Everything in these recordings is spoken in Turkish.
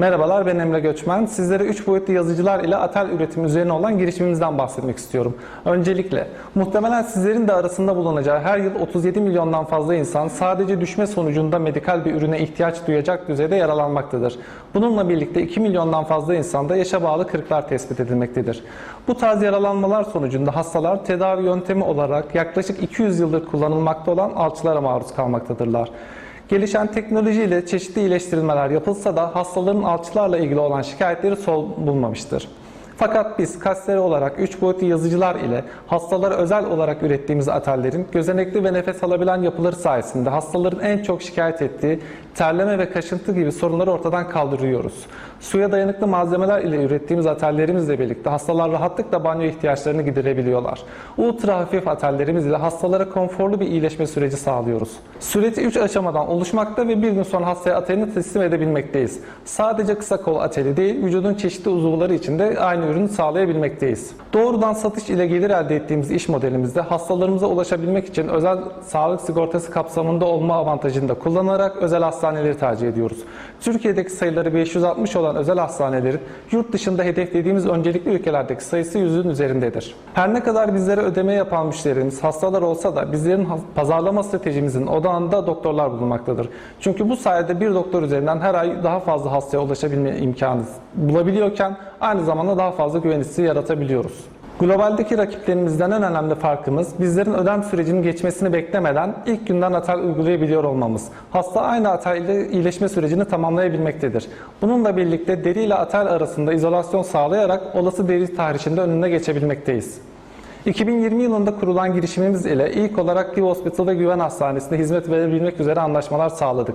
Merhabalar ben Emre Göçmen. Sizlere 3 boyutlu yazıcılar ile atel üretimi üzerine olan girişimimizden bahsetmek istiyorum. Öncelikle muhtemelen sizlerin de arasında bulunacağı her yıl 37 milyondan fazla insan sadece düşme sonucunda medikal bir ürüne ihtiyaç duyacak düzeyde yaralanmaktadır. Bununla birlikte 2 milyondan fazla insanda yaşa bağlı kırıklar tespit edilmektedir. Bu tarz yaralanmalar sonucunda hastalar tedavi yöntemi olarak yaklaşık 200 yıldır kullanılmakta olan alçılara maruz kalmaktadırlar. Gelişen teknolojiyle çeşitli iyileştirilmeler yapılsa da hastaların alçılarla ilgili olan şikayetleri sol bulmamıştır. Fakat biz kasteri olarak 3 boyutlu yazıcılar ile hastalara özel olarak ürettiğimiz atellerin gözenekli ve nefes alabilen yapıları sayesinde hastaların en çok şikayet ettiği terleme ve kaşıntı gibi sorunları ortadan kaldırıyoruz. Suya dayanıklı malzemeler ile ürettiğimiz atellerimizle birlikte hastalar rahatlıkla banyo ihtiyaçlarını giderebiliyorlar. Ultra hafif atellerimiz ile hastalara konforlu bir iyileşme süreci sağlıyoruz. Süreci 3 aşamadan oluşmakta ve bir gün sonra hastaya atelini teslim edebilmekteyiz. Sadece kısa kol ateli değil, vücudun çeşitli uzuvları için de aynı ürünü sağlayabilmekteyiz. Doğrudan satış ile gelir elde ettiğimiz iş modelimizde hastalarımıza ulaşabilmek için özel sağlık sigortası kapsamında olma avantajını da kullanarak özel hastaneleri tercih ediyoruz. Türkiye'deki sayıları 560 olan özel hastanelerin yurt dışında hedeflediğimiz öncelikli ülkelerdeki sayısı yüzün üzerindedir. Her ne kadar bizlere ödeme yapan müşterimiz hastalar olsa da bizlerin pazarlama stratejimizin odağında doktorlar bulunmaktadır. Çünkü bu sayede bir doktor üzerinden her ay daha fazla hastaya ulaşabilme imkanı bulabiliyorken aynı zamanda daha fazla güven hissi yaratabiliyoruz. Globaldeki rakiplerimizden en önemli farkımız bizlerin ödem sürecinin geçmesini beklemeden ilk günden atel uygulayabiliyor olmamız. Hasta aynı atel ile iyileşme sürecini tamamlayabilmektedir. Bununla birlikte deri ile atel arasında izolasyon sağlayarak olası deri tahrişinde önüne geçebilmekteyiz. 2020 yılında kurulan girişimimiz ile ilk olarak Give Hospital ve Güven Hastanesi'nde hizmet verebilmek üzere anlaşmalar sağladık.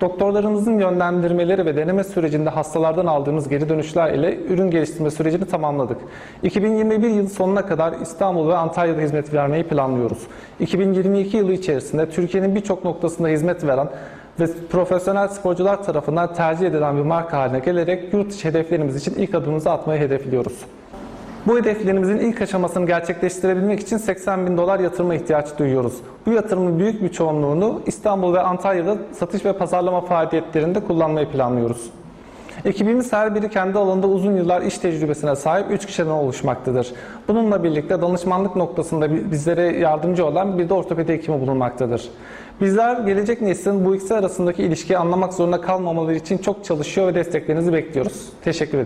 Doktorlarımızın yönlendirmeleri ve deneme sürecinde hastalardan aldığımız geri dönüşler ile ürün geliştirme sürecini tamamladık. 2021 yılı sonuna kadar İstanbul ve Antalya'da hizmet vermeyi planlıyoruz. 2022 yılı içerisinde Türkiye'nin birçok noktasında hizmet veren ve profesyonel sporcular tarafından tercih edilen bir marka haline gelerek yurt dışı hedeflerimiz için ilk adımımızı atmayı hedefliyoruz. Bu hedeflerimizin ilk aşamasını gerçekleştirebilmek için 80 bin dolar yatırıma ihtiyaç duyuyoruz. Bu yatırımın büyük bir çoğunluğunu İstanbul ve Antalya'da satış ve pazarlama faaliyetlerinde kullanmayı planlıyoruz. Ekibimiz her biri kendi alanında uzun yıllar iş tecrübesine sahip 3 kişiden oluşmaktadır. Bununla birlikte danışmanlık noktasında bi- bizlere yardımcı olan bir de ortopedi hekimi bulunmaktadır. Bizler gelecek neslin bu ikisi arasındaki ilişkiyi anlamak zorunda kalmamaları için çok çalışıyor ve desteklerinizi bekliyoruz. Teşekkür ederim.